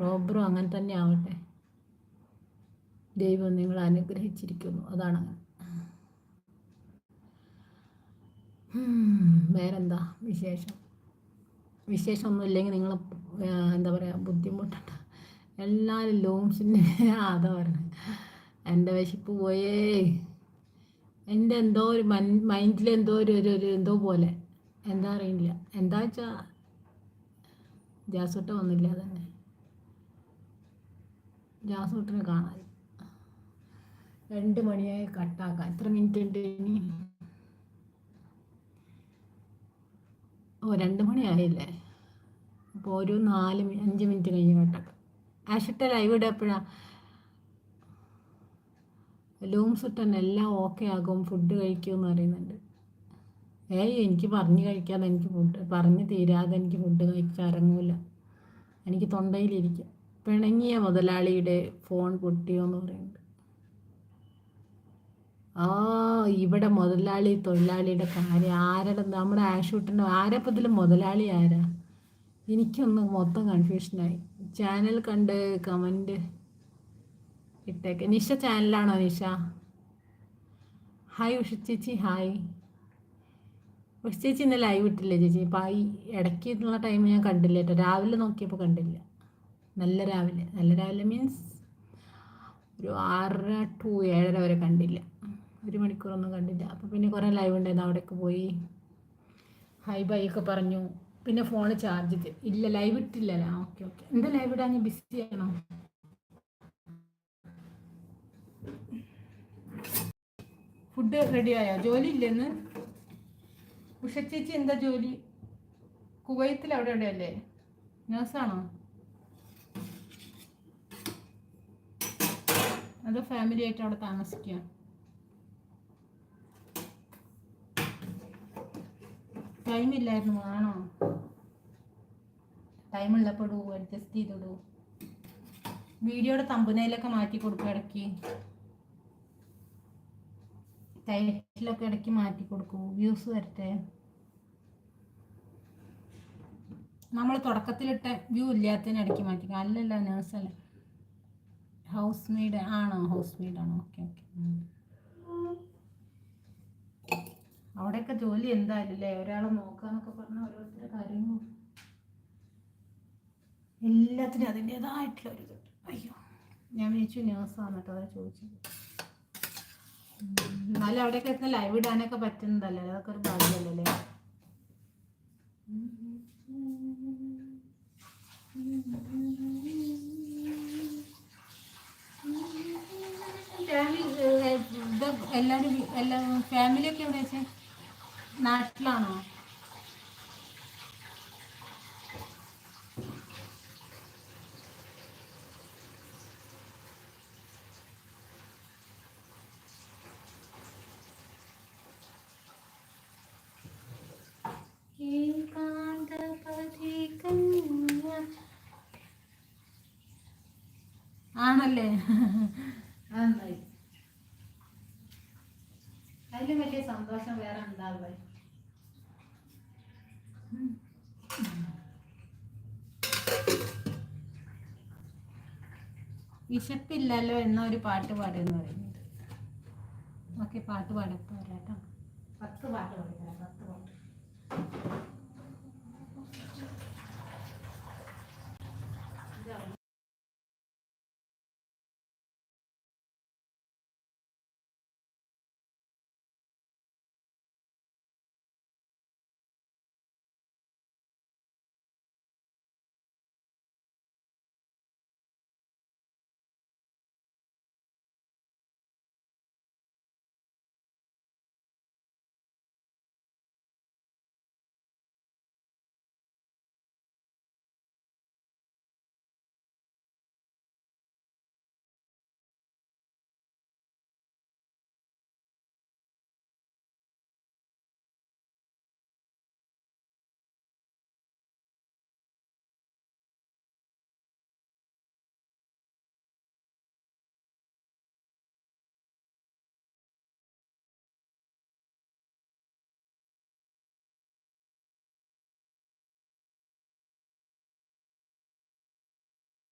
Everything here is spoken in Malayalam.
റോബറും അങ്ങനെ തന്നെ ആവട്ടെ. ദൈവം നിങ്ങൾ അനുഗ്രഹിച്ചിരിക്കുന്നു. അതാണ് വേറെന്താ വിശേഷം? വിശേഷമൊന്നും ഇല്ലെങ്കിൽ നിങ്ങൾ എന്താ പറയുക ബുദ്ധിമുട്ടുണ്ട്. എല്ലാവരും ലൂംസിന്റെ അതാ പറഞ്ഞത് എന്റെ വിശപ്പ് പോയേ. എന്റെ എന്തോ ഒരു മൻ മൈൻഡിൽ എന്തോ ഒരു ഒരു എന്തോ പോലെ. എന്താ അറിയില്ല. എന്താ വെച്ചാൽ ജാസൂട്ട വന്നില്ല തന്നെ ജാസൂട്ടിനെ കാണാൻ. രണ്ട് മണിയായി കട്ടാക്കാം എത്ര മിനിറ്റ് ഉണ്ട് ഇനി? ഓ രണ്ട് മണിയായില്ലേ? അപ്പോൾ ഒരു നാല് അഞ്ച് മിനിറ്റ് കഴിഞ്ഞ് കട്ടാക്കാം. ആഷിട്ട ലൈവ് ഇടപ്പോഴാണ് ലൂംസ് ഇട്ടന്നെ എല്ലാം ഓക്കെ ആകും. ഫുഡ് കഴിക്കുമെന്ന് പറയുന്നുണ്ട്. ഏയ് എനിക്ക് പറഞ്ഞ് കഴിക്കാതെ എനിക്ക് ഫുഡ് പറഞ്ഞ് തീരാതെ എനിക്ക് ഫുഡ് കഴിക്കാൻ ഇറങ്ങൂല എനിക്ക് തൊണ്ടയിലിരിക്കും. പിണങ്ങിയ മുതലാളിയുടെ ഫോൺ പൊട്ടിയോ എന്ന് ആ ഇവിടെ മുതലാളി തൊഴിലാളിയുടെ കാര്യം ആരുടെ നമ്മുടെ ആഷൂട്ടിന്റെ ആരപ്പം ഇതിൽ മുതലാളി ആരാ? എനിക്കൊന്ന് മൊത്തം കൺഫ്യൂഷനായി ചാനൽ കണ്ട് കമന്റ് ഇട്ടേക്ക്. നിഷ ചാനലാണോ നിഷ? ഹായ് ഉഷ ചേച്ചി ഹായ് ഉഷ ചേച്ചി ഇന്ന് ലൈവ് ഇട്ടില്ലേ ചേച്ചി. ഇപ്പം ഈ ഇടയ്ക്ക് ടൈം ഞാൻ കണ്ടില്ല കേട്ടോ. രാവിലെ നോക്കിയപ്പോൾ കണ്ടില്ല. നല്ല രാവിലെ നല്ല രാവിലെ മീൻസ് ഒരു ആറര ടു ഏഴര വരെ കണ്ടില്ല. ഒരു മണിക്കൂറൊന്നും കണ്ടില്ല. അപ്പോൾ പിന്നെ കുറേ ലൈവ് ഉണ്ടായിരുന്നു. അവിടേക്ക് പോയി ഹൈ ബൈ ഒക്കെ പറഞ്ഞു. പിന്നെ ഫോൺ ചാർജ് ഇല്ല ലൈവ് ഇട്ടില്ലല്ലോ ഓക്കെ ഓക്കെ എന്താ ലൈവ് ഇടാൻ? ബിസി ആണോ? ഫുഡ് റെഡിയായോ ജോലി ഇല്ലെന്ന് ഉഷ ചേച്ചി എന്താ ജോലി? കുവൈത്തിൽ അവിടെ എവിടെയല്ലേ നേഴ്സാണോ അതോ ഫാമിലി ആയിട്ട് അവിടെ താമസിക്കുക. ടൈമില്ലായിരുന്നു ആണോ ടൈം ഉള്ളപ്പോൾ ഇടൂ അഡ്ജസ്റ്റ് ചെയ്തിടൂ. വീഡിയോയുടെ തമ്പുനയിലൊക്കെ മാറ്റി കൊടുക്കുക ഇടയ്ക്ക്. ടൈറ്റിലൊക്കെ ഇടയ്ക്ക് മാറ്റി കൊടുക്കൂ. വ്യൂസ് വരട്ടെ. നമ്മൾ തുടക്കത്തിലിട്ട വ്യൂ ഇല്ലാത്തതിന് ഇടയ്ക്ക് അല്ലല്ല നേഴ്സല്ല ഹൗസ് മെയ്ഡ് ആണോ? ഹൗസ് മെയ്ഡ് ആണോ ഓക്കെ. ഓക്കെ അവിടെയൊക്കെ ജോലി എന്തായാലും അല്ലേ? ഒരാളെ നോക്കാന്നൊക്കെ പറഞ്ഞ ഓരോരുത്തരുടെ കാര്യങ്ങളും. എല്ലാത്തിനും അതിന്റെതായിട്ടുള്ള ഒരു ഇതുണ്ട്. അയ്യോ ഞാൻ വിളിച്ചു ന്യൂസ് കേട്ടോ അതാ ചോദിച്ചത്. എന്നാലും അവിടെയൊക്കെ എത്തുന്ന ലൈവ് ഇടാനൊക്കെ പറ്റുന്നതല്ലേ? അതൊക്കെ ഒരു ഭാഗ്യമല്ലേ ഫാമിലി ഇത് എല്ലാവരും എല്ലാ ഫാമിലിയൊക്കെ എവിടെ വെച്ചേ? നാട്ടിലാണോ? ആണല്ലേ? അതിലും വലിയ സന്തോഷം വേറെ ഉണ്ടാവുക വിശപ്പില്ലല്ലോ എന്ന ഒരു പാട്ട് പാടുന്നു പറയുന്നത്. ഓക്കെ പാട്ട് പാടപ്പോ കേട്ടോ പത്ത് പാട്ട് പാടില്ല പത്ത് പാട്ട്.